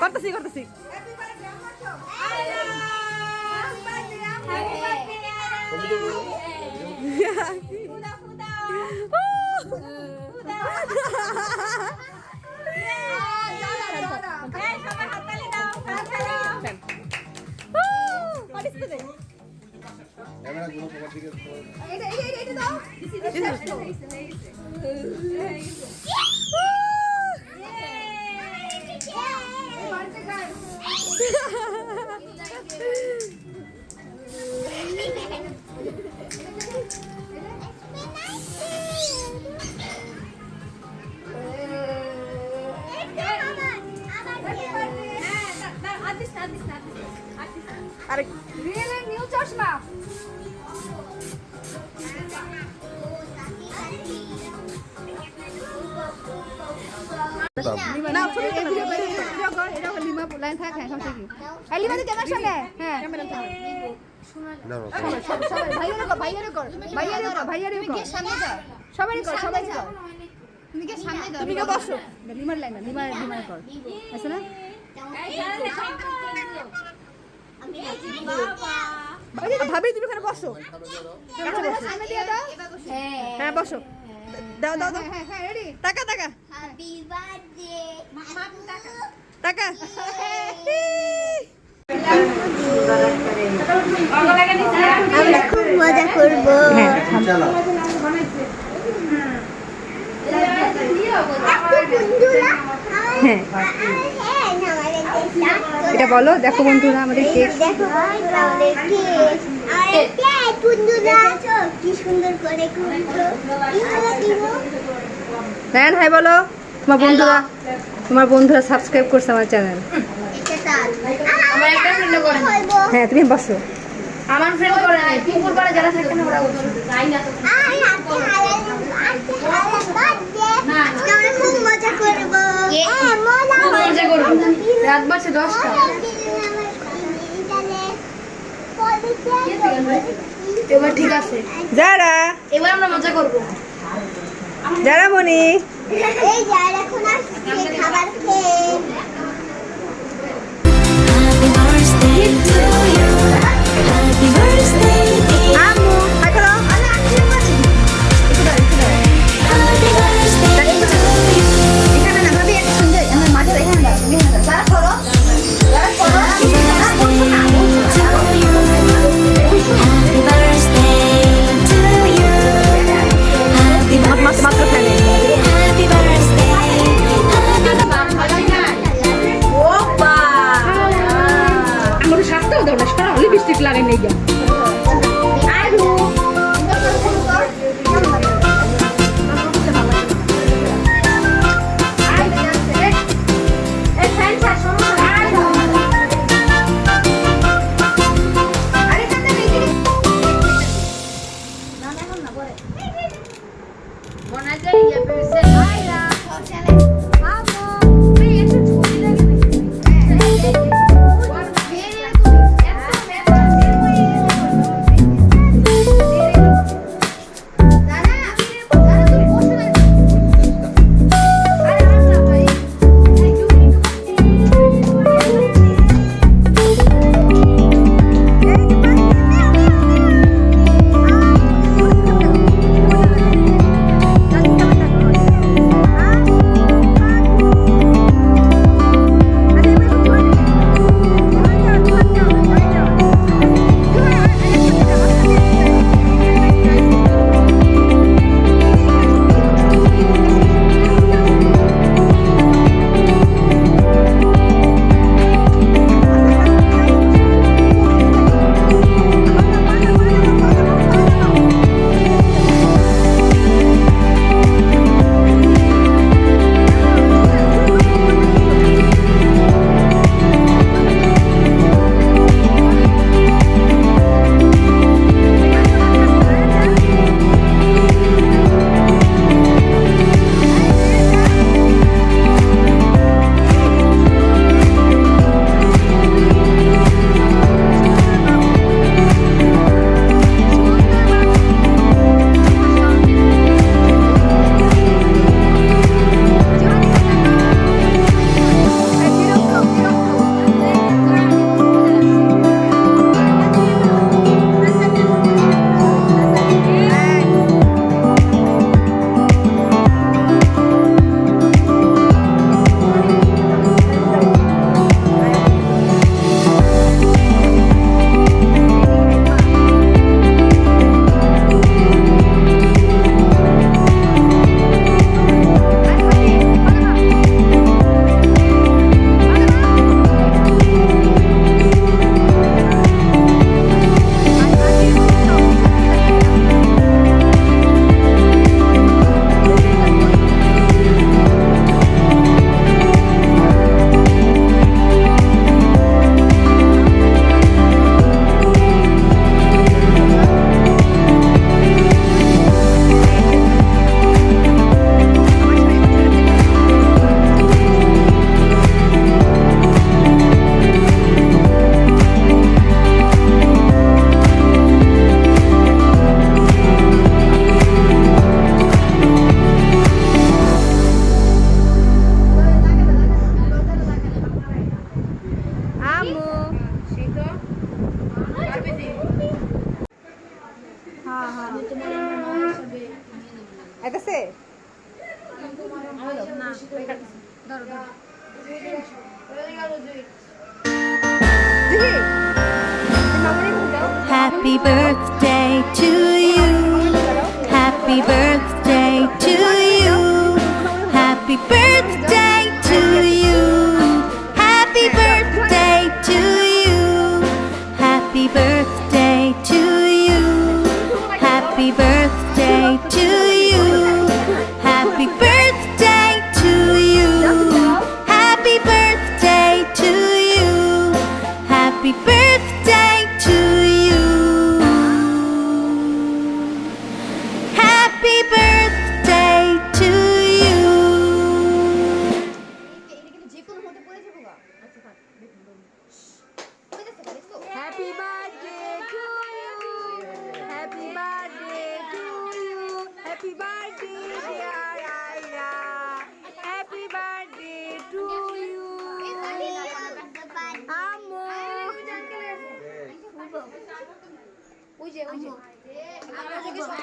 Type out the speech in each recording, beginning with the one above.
করতেছি করতেছি। ক্যামেরা গুলো সবার নিউ চশমা না ছবি এই ভিডিও করে ভিডিও কর এটা লিমা লাইন থাক হ্যাঁ সমস্যা এই লিমা তো ক্যামেরা সামনে হ্যাঁ না না সবাই ভাইয়ারে কর কর ভাইয়ারে কর ভাইয়ারে কর সামনে সবাই কর সবাই কর তুমি কি সামনে যাও তুমি কে বসো লিমার লাইন লিমার লিমার কর আছে না ভাবি তুমি এখানে বসো। হ্যাঁ বসো। দাও দাও দাও। হ্যাঁ হ্যাঁ রেডি টাকা টাকা। টাকা। আমরা খুব মজা করব হ্যাঁ। এটা বলো দেখো বন্ধুরা আমাদের কেক? হ্যাঁ হাই বলো তোমার বন্ধুরা তোমার বন্ধুরা সাবস্ক্রাইব করছে আমার চ্যানেল এটা তাল। আমার একটা ফ্রেন্ড করে হ্যাঁ তুমি বসো। আমার ফ্রেন্ড করে নাই পুকুর পাড়ে যারা থাকে না ওরা যাই না তো আজকে আমরা খুব মজা করব। মজা মজা রাত বাজছে দশটা। এবার ঠিক আছে। যারা। এবার আমরা মজা করব। যারা মনি। এই যার এখন আসছে খাবার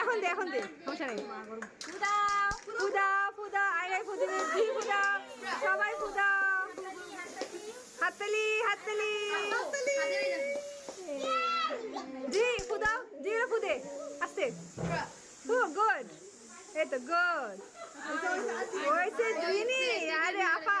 এখন দে এখন দে, সমস্যা নেই। ফুদা ফুদা আইরাই ফুদে আস্তে। গুড এই গুড জিনি আরে আপা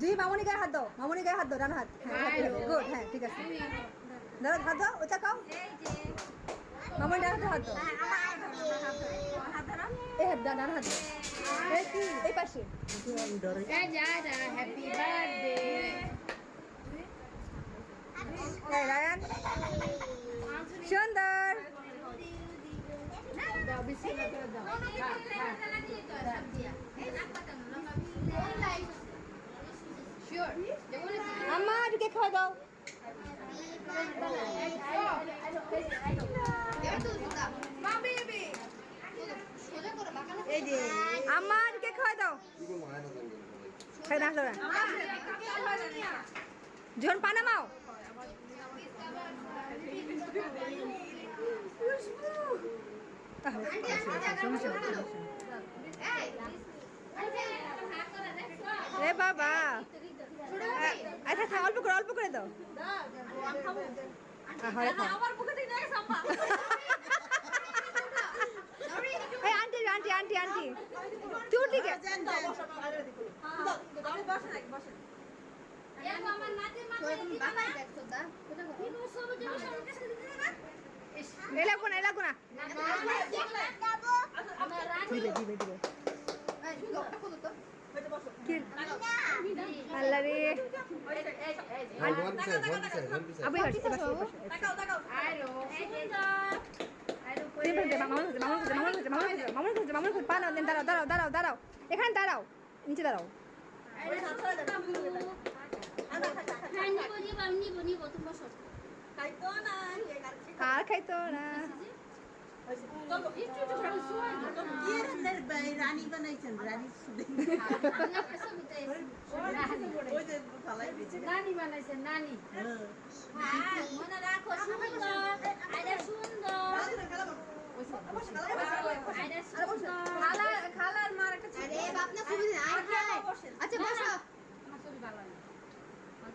জুই মামনি গায়ে হাত দাও মামনি গায়ে হাত দাও ডান হাত। হ্যাঁ গুড হ্যাঁ ঠিক আছে। দাঁড়া হাত দাও ওটা কাও মামনি ডান হাতে হাত দাও এই হাত ডান এই রায়ান। সুন্দর। আম্মা ঢুকে খাওয়া দাও আম্মা ঢুকে খাওয়া দাও খাই না আসবে জন পানামাও রে বাবা আচ্ছা খা অল্প করে অল্প করে দাও আন্টি আন্টি আন্টি আন্টি তুই ঠিক আছে এলাকো না এলাকো না। দিবে দিবে দিবে দাঁড়াও দাঁড়াও দাঁড়াও দাঁড়াও। এখানে দাঁড়াও নিচে দাঁড়াও। নিব নিব নিব কার খাইতো না রানী বানাইছেন রানী নানি মনে রাখো খালার মার কাছে আচ্ছা বসো ছবি ভালো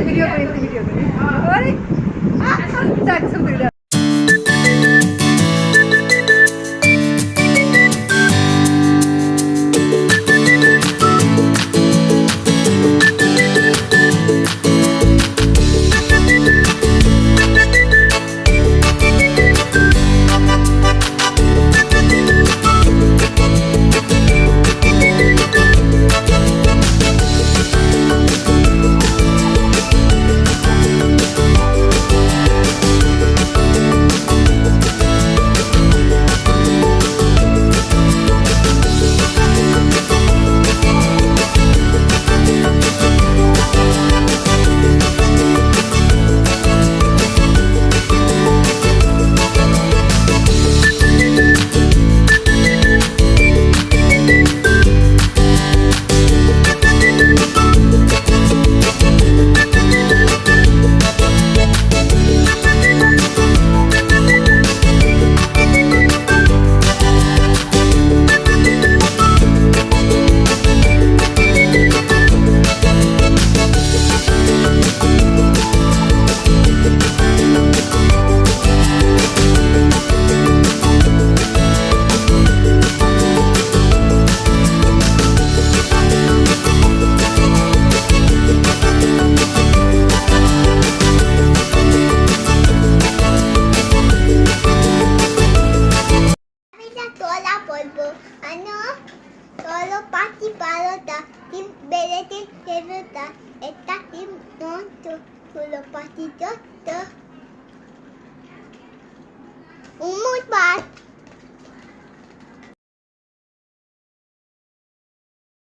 ভিডিও করি ভিডিও করি আরে আ সব দেখ সব দেখ